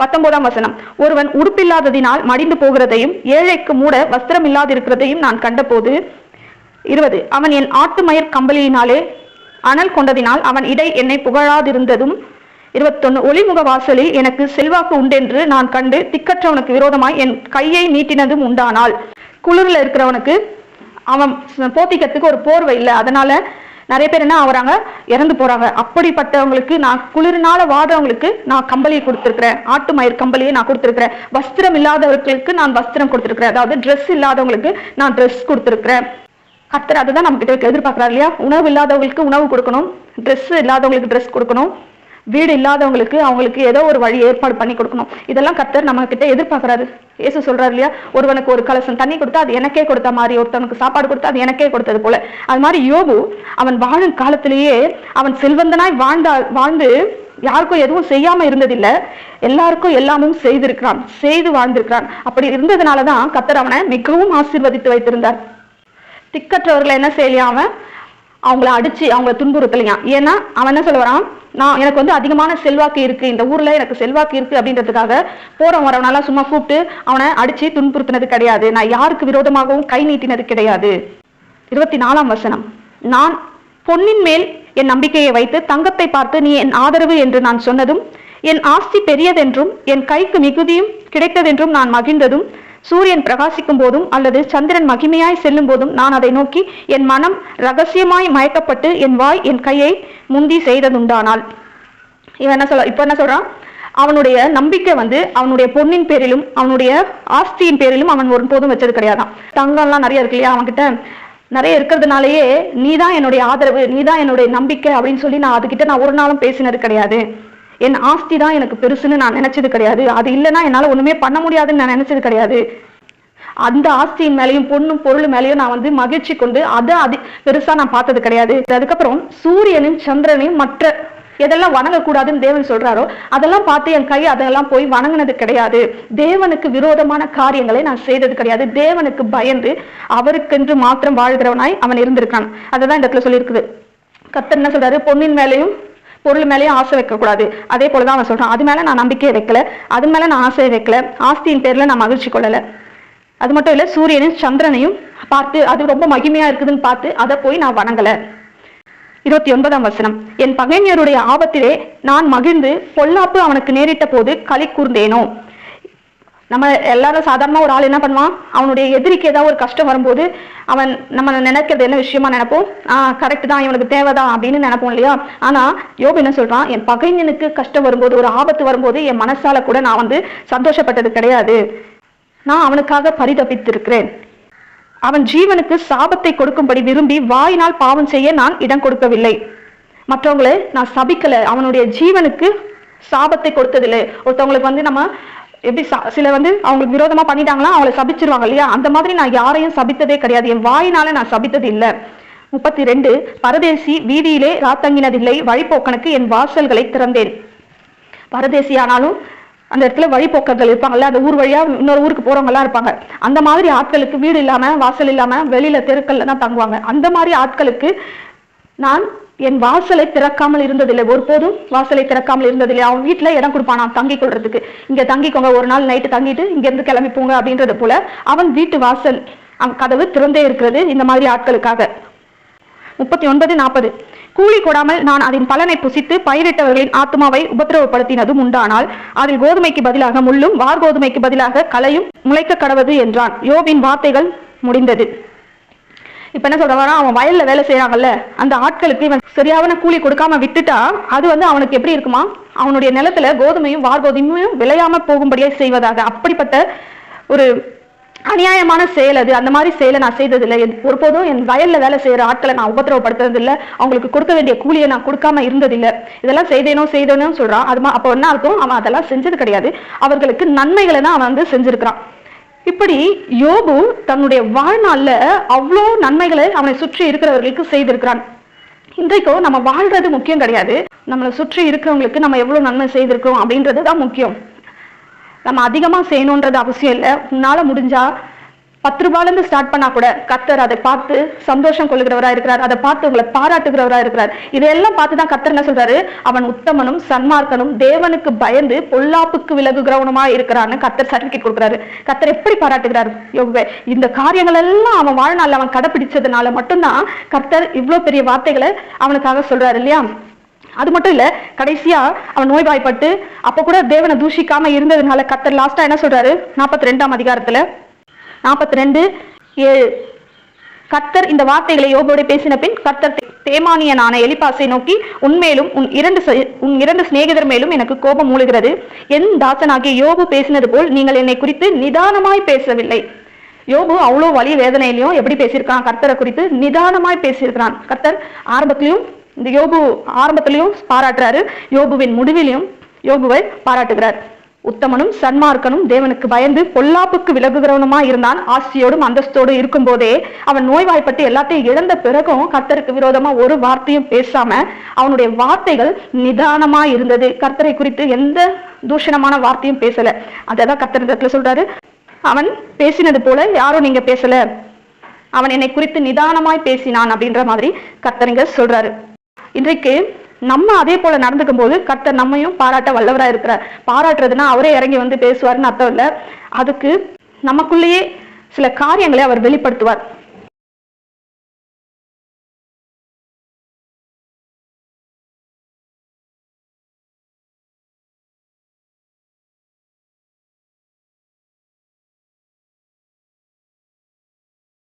பத்தொன்பதாம் வசனம். ஒருவன் உடுப்பில்லாததினால் மடிந்து போகிறதையும் ஏழைக்கு மூட வஸ்திரம் இல்லாதிருக்கிறதையும் நான் கண்டபோது இருபது அவன் என் ஆட்டு மயிர் கம்பளியினாலே அனல் கொண்டதினால் அவன் இடை என்னை புகழாதிருந்ததும் இருபத்தொன்னு ஒளிமுக வாசலில் எனக்கு செல்வாக்கு உண்டென்று நான் கண்டு திக்கற்றவனுக்கு விரோதமாய் என் கையை நீட்டினதும் உண்டானால் குளிரில் இருக்கிறவனுக்கு அவன் போத்திக்கிறதுக்கு ஒரு போர்வை இல்லை. அதனால நிறைய பேர் என்ன ஆகுறாங்க? இறந்து போறாங்க. அப்படிப்பட்டவங்களுக்கு நான் குளிர்னால வாடுறவங்களுக்கு நான் கம்பளியை கொடுத்துருக்கிறேன். ஆட்டு மயிர் கம்பளியை நான் கொடுத்துருக்கிறேன். வஸ்திரம் இல்லாதவர்களுக்கு நான் வஸ்திரம் கொடுத்துருக்கிறேன். அதாவது ட்ரெஸ் இல்லாதவங்களுக்கு நான் ட்ரெஸ் கொடுத்துருக்கிறேன். கர்த்தர் அதுதான் நம்ம கிட்ட எதிர்பார்க்குறாரு இல்லையா? உணவு இல்லாதவங்களுக்கு உணவு கொடுக்கணும். ட்ரெஸ் இல்லாதவங்களுக்கு ட்ரெஸ் கொடுக்கணும். வீடு இல்லாதவங்களுக்கு அவங்களுக்கு ஏதோ ஒரு வழி ஏற்பாடு பண்ணி கொடுக்கணும். இதெல்லாம் கத்தர் நம்ம கிட்ட எதிர்பார்க்கறாரு. ஏசு சொல்றாரு இல்லையா? ஒருவனுக்கு ஒரு கலசம் தண்ணி கொடுத்தா அது எனக்கே கொடுத்த மாதிரி ஒருத்தவனுக்கு சாப்பாடு கொடுத்தா அது எனக்கே கொடுத்தது போல. அது மாதிரி யோபு அவன் வாழும் காலத்திலேயே அவன் செல்வந்தனாய் வாழ்ந்தா வாழ்ந்து யாருக்கும் எதுவும் செய்யாம இருந்ததில்லை. எல்லாருக்கும் எல்லாமும் செய்திருக்கிறான் செய்து வாழ்ந்திருக்கிறான். அப்படி இருந்ததுனாலதான் கத்தர் அவனை மிகவும் ஆசீர்வதித்து வைத்திருந்தார். திக்கற்றவர்களை என்ன செய்யலையா அவன்? அவங்கள அடிச்சு அவங்கள துன்புறுத்தலையாம் ஏன்னா அவன் என்ன சொல்ல வரான்? நான் எனக்கு வந்து அதிகமான செல்வாக்கு இருக்கு. இந்த ஊர்ல எனக்கு செல்வாக்கு இருக்கு அப்படின்றதுக்காக போற வரவனால சும்மா கூப்பிட்டு அவனை அடிச்சு துன்புறுத்தினது கிடையாது. நான் யாருக்கு விரோதமாகவும் கை நீட்டினது கிடையாது. இருபத்தி நாலாம் வசனம். நான் பொன்னின் மேல் என் நம்பிக்கையை வைத்து தங்கத்தை பார்த்து நீ என் ஆதரவு என்று நான் சொன்னதும் என் ஆஸ்தி பெரியதென்றும் என் கைக்கு மிகுதியும் கிடைத்ததென்றும் நான் மகிழ்ந்ததும் சூரியன் பிரகாசிக்கும் போதும் அல்லது சந்திரன் மகிமையாய் செல்லும் போதும் நான் அதை நோக்கி என் மனம் ரகசியமாய் மயக்கப்பட்டு என் வாய் என் கையை முந்தி செய்ததுண்டானால். இவன் என்ன சொல்ல இப்ப என்ன சொல்றான்? அவனுடைய நம்பிக்கை வந்து அவனுடைய பொண்ணின் பேரிலும் அவனுடைய ஆஸ்தியின் பேரிலும் அவன் ஒருபோதும் வச்சது கிடையாதான். தங்கம்லாம் நிறைய இருக்கு இல்லையா அவன்கிட்ட? நிறைய இருக்கிறதுனாலயே நீதான் என்னுடைய ஆதரவு நீதான் என்னுடைய நம்பிக்கை அப்படின்னு சொல்லி நான் அதுகிட்ட நான் ஒரு நாளும் பேசினது கிடையாது. என் ஆஸ்தி தான் எனக்கு பெருசுன்னு நான் நினைச்சது கிடையாது. அது இல்லைன்னா என்னால ஒண்ணுமே பண்ண முடியாதுன்னு நான் நினைச்சது கிடையாது. அந்த ஆஸ்தியின் மேலையும் பொண்ணும் பொருள் மேலையும் நான் வந்து மகிழ்ச்சி கொண்டு அதை அதி பெருசா நான் பார்த்தது கிடையாது. அதுக்கப்புறம் சூரியனையும் சந்திரனையும் மற்ற எதெல்லாம் வணங்கக்கூடாதுன்னு தேவன் சொல்றாரோ அதெல்லாம் பார்த்து என் கை அதெல்லாம் போய் வணங்கினது கிடையாது. தேவனுக்கு விரோதமான காரியங்களை நான் செய்தது கிடையாது. தேவனுக்கு பயந்து அவருக்கென்று மாத்திரம் வாழ்கிறவனாய் அவன் இருந்திருக்கான் அததான் இந்த இடத்துல சொல்லியிருக்குது. கத்தர் என்ன சொல்றாரு? பொண்ணின் மேலையும் பொருள் மேலேயும் ஆசை வைக்கக்கூடாது. அதே போலதான் அவன் சொல்றான். அது மேல நான் நம்பிக்கையை வைக்கல. அது மேல நான் ஆசையை வைக்கல. ஆஸ்தியின் பேர்ல நான் மகிழ்ச்சி கொள்ளல. அது மட்டும் இல்லை சூரியனையும் சந்திரனையும் பார்த்து அது ரொம்ப மகிமையா இருக்குதுன்னு பார்த்து அதை போய் நான் வணங்கல. இருபத்தி ஒன்பதாம் வசனம். என் பகைஞருடைய ஆபத்திலே நான் மகிழ்ந்து பொல்லாப்பு அவனுக்கு நேரிட்ட போது களி கூர்ந்தேனோ? நம்ம எல்லாரும் சாதாரண ஒரு ஆள் என்ன பண்ணுவான்? அவனுடைய எதிரிக்கு ஏதாவது ஒரு கஷ்டம் வரும்போது அவன் நம்ம நினைக்கிறது என்ன விஷயமா நினைப்போம்? ஆஹ் கரெக்ட் தான் இவனுக்கு தேவைதான் அப்படின்னு நினைப்போம் இல்லையா? ஆனா யோபு என்ன சொல்றான்? என் பகைஞனுக்கு கஷ்டம் வரும்போது ஒரு ஆபத்து வரும்போது என் மனசால கூட நான் வந்து சந்தோஷப்பட்டது கிடையாது. நான் அவனுக்காக பரிதபித்திருக்கிறேன். அவன் ஜீவனுக்கு சாபத்தை கொடுக்கும்படி விரும்பி வாயினால் பாவம் செய்ய நான் இடம் கொடுக்கவில்லை. மற்றவங்களை நான் சபிக்கல. அவனுடைய ஜீவனுக்கு சாபத்தை கொடுத்ததில்லை. ஒருத்தவங்களுக்கு வந்து நம்ம எப்படி சில வந்து அவங்களுக்கு விரோதமா பண்ணிட்டாங்களா அவங்கள சபிச்சிருவாங்க இல்லையா? அந்த மாதிரி நான் யாரையும் சபித்ததே கிடையாது. என் வாயினால நான் சபித்தது இல்லை. முப்பத்தி ரெண்டு பரதேசி வீதியிலே ராத்தங்கினதில்லை. வழிபோக்கனுக்கு என் வாசல்களை திறந்தேன். பரதேசி ஆனாலும் அந்த இடத்துல வழிபோக்கர்கள் இருப்பாங்கல்ல அந்த ஊர் வழியா இன்னொரு ஊருக்கு போறவங்கலாம் இருப்பாங்க. அந்த மாதிரி ஆட்களுக்கு வீடு இல்லாம வாசல் இல்லாம வெளியில தெருக்கள்ல தான் தங்குவாங்க. அந்த மாதிரி ஆட்களுக்கு நான் என் வாசலை திறக்காமல் இருந்ததில்லை. ஒருபோதும் வாசலை திறக்காமல் இருந்ததில்லை. அவன் வீட்டுல இடம் கொடுப்பான்? நான் தங்கி கொள்றதுக்கு. இங்க தங்கிக்கோங்க ஒரு நாள் நைட்டு தங்கிட்டு இங்க இருந்து கிளம்பி போங்க அப்படின்றது போல அவன் வீட்டு வாசல் அவன் கதவு திறந்தே இருக்கிறது இந்த மாதிரி ஆட்களுக்காக. முப்பத்தி ஒன்பது நாற்பது கூலி கொடாமல் நான் அதன் பலனை புசித்து பயிரிட்டவர்களின் ஆத்மாவை உபத்திரவப்படுத்தினதும் உண்டானால் அதில் கோதுமைக்கு பதிலாக முள்ளும் வார் கோதுமைக்கு பதிலாக கலையும் முளைக்க கடவது என்றான். யோபின் வார்த்தைகள் முடிந்தது. இப்ப என்ன சொல்றான் அவன் வயல்ல வேலை செய்யறாங்கல்ல அந்த ஆட்களுக்கு இவன் சரியான கூலி கொடுக்காம விட்டுட்டா அது வந்து அவனுக்கு எப்படி இருக்குமா? அவனுடைய நிலத்துல கோதுமையும் வார் கோதுமையும் விளையாம போகும்படியே செய்வதாக அப்படிப்பட்ட ஒரு அநியாயமான செயல் அது. அந்த மாதிரி செயலை நான் செய்ததில்லை. என்- ஒருபோதும் என் வயல்ல வேலை செய்யற ஆட்களை நான் உபத்திரவப்படுத்துறதில்லை அவங்களுக்கு கொடுக்க வேண்டிய கூலியை நான் கொடுக்காம இருந்ததில்லை. இதெல்லாம் செய்தேனோ செய்தேனோ சொல்றான். அது மா- அப்போ என்ன அர்த்தம்? அவன் அதெல்லாம் செஞ்சது கிடையாது. அவர்களுக்கு நன்மைகளை தான் அவன் வந்து செஞ்சிருக்கிறான். இப்படி யோபு தன்னுடைய வாழ்நாள்ல அவ்வளோ நன்மைகளை அவனை சுற்றி இருக்கிறவர்களுக்கு செய்திருக்கிறான். இன்றைக்கும் நம்ம வாழ்றது முக்கியம் கிடையாது. நம்மளை சுற்றி இருக்கிறவங்களுக்கு நம்ம எவ்வளவு நன்மை செய்திருக்கோம் அப்படின்றது தான் முக்கியம். நம்ம அதிகமாக செய்யணுன்றது அவசியம் இல்லை. உன்னால் முடிஞ்சா பத்து ரூபாயிலேருந்து ஸ்டார்ட் பண்ணா கூட கத்தர் அதை பார்த்து சந்தோஷம் கொள்கிறவராக இருக்கிறார். அதை பார்த்து உங்களை பாராட்டுகிறவரா இருக்கிறார். இதையெல்லாம் பார்த்து தான் கத்தர் என்ன சொல்றாரு? அவன் உத்தமனும் சன்மார்க்கனும் தேவனுக்கு பயந்து பொல்லாப்புக்கு விலகுகிறவனுமா இருக்கிறான்னு கத்தர் சர்டிபிகேட் கொடுக்குறாரு. கத்தர் எப்படி பாராட்டுகிறார்? யோகுவே இந்த காரியங்கள் எல்லாம் அவன் வாழ்நாள் அவன் கடைபிடிச்சதுனால மட்டும்தான் கர்த்தர் இவ்வளோ பெரிய வார்த்தைகளை அவனுக்காக சொல்றாரு இல்லையா? அது மட்டும் இல்ல கடைசியா அவன் நோய்வாய்ப்பட்டு அப்ப கூட தேவனை தூஷிக்காம இருந்ததுனால கத்தர் லாஸ்டா என்ன சொல்றாரு? நாற்பத்தி ரெண்டாம் அதிகாரத்துல. நாற்பத்தி ரெண்டு ஏழு. கர்த்தர் இந்த வார்த்தைகளை யோபோடு பேசின பின் கர்த்தர் தேமானியனான எலிபாசை நோக்கி உன்மேலும் உன் இரண்டு உன் இரண்டு சிநேகிதர் மேலும் எனக்கு கோபம் மூழுகிறது என் தாசனாகிய யோபு பேசினது போல் நீங்கள் என்னை குறித்து நிதானமாய் பேசவில்லை. யோபு அவ்வளோ வலி வேதனையிலையும் எப்படி பேசியிருக்கான்? கர்த்தரை குறித்து நிதானமாய் பேசியிருக்கிறான். கர்த்தர் ஆரம்பத்திலையும் இந்த யோபு ஆரம்பத்திலையும் பாராட்டுறாரு. யோபுவின் முடிவிலையும் யோபுவை பாராட்டுகிறார். உத்தமனும் சன்மார்க்கனும் தேவனுக்கு பயந்து பொல்லாப்புக்கு விலகுகிறவனுமா இருந்தான். ஆசியோடும் அந்தஸ்தோடு இருக்கும்போதே அவன் நோய்வாய்ப்பட்டு எல்லாத்தையும் இழந்த பிறகும் கர்த்தருக்கு விரோதமா ஒரு வார்த்தையும் பேசாம அவனுடைய வார்த்தைகள் நிதானமா இருந்தது. கர்த்தரை குறித்து எந்த தூஷணமான வார்த்தையும் பேசல. அதான் கர்த்தர் இடத்துல சொல்றாரு. அவன் பேசினது போல யாரும் நீங்க பேசல. அவன் என்னை குறித்து நிதானமாய் பேசினான் அப்படின்ற மாதிரி கர்த்தரிங்க சொல்றாரு. இன்றைக்கு நம்ம அதே போல நடந்துக்கும் போது கர்த்தர் நம்மையும் பாராட்ட வல்லவரா இருக்கிறார். பாராட்டுறதுன்னா அவரே இறங்கி வந்து பேசுவாருன்னு அர்த்தம் இல்ல. அதுக்கு நமக்குள்ளேயே சில காரியங்களை அவர் வெளிப்படுத்துவார்.